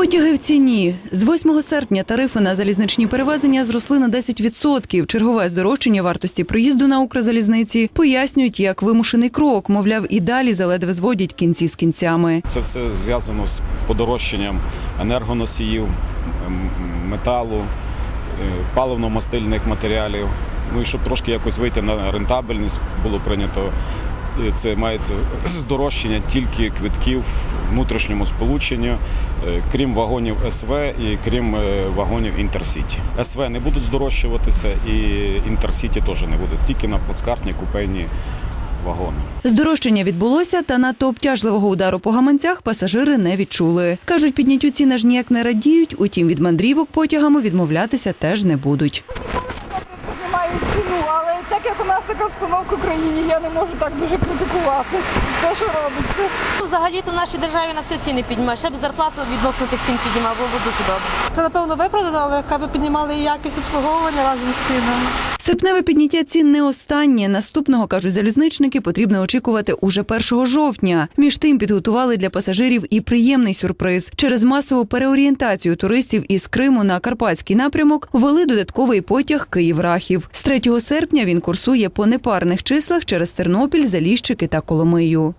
Потяги в ціні з 8 серпня тарифи на залізничні перевезення зросли на 10%. Чергове здорожчання вартості проїзду на Укрзалізниці пояснюють як вимушений крок. Мовляв, і далі заледве зводять кінці з кінцями. Це все зв'язано з подорожчанням енергоносіїв, металу, е, паливно-мастильних матеріалів. Ну і щоб трошки якось вийти на рентабельність, було прийнято. Це мається здорожчання тільки квитків внутрішньому сполученню, е, крім вагонів СВ і крім е, вагонів Інтерсіті. СВ не будуть здорожчуватися і Інтерсіті теж не будуть, тільки на плацкартні купейні вагони. Здорожчання відбулося, та надто обтяжливого удару по гаманцях пасажири не відчули. Кажуть, підняттю цін аж ніяк не радіють, утім від мандрівок потягами відмовлятися теж не будуть. Так як у нас така обстановка в країні, я не можу так дуже критикувати те, що робиться. Ну, Взагалі-то в нашій державі на все ціни піднімають. Ще б зарплату відносно тих цін піднімав, було б дуже добре. Це напевно виправдано, але хай би піднімали і якість обслуговування разом з цінами. Серпневе підняття цін не останнє. Наступного, кажуть залізничники, потрібно очікувати уже 1 жовтня. Між тим підготували для пасажирів і приємний сюрприз. Через масову переорієнтацію туристів із Криму на карпатський напрямок ввели додатковий потяг Київ-Рахів. З 3 серпня він курсує по непарних числах через Тернопіль, Заліщики та Коломию.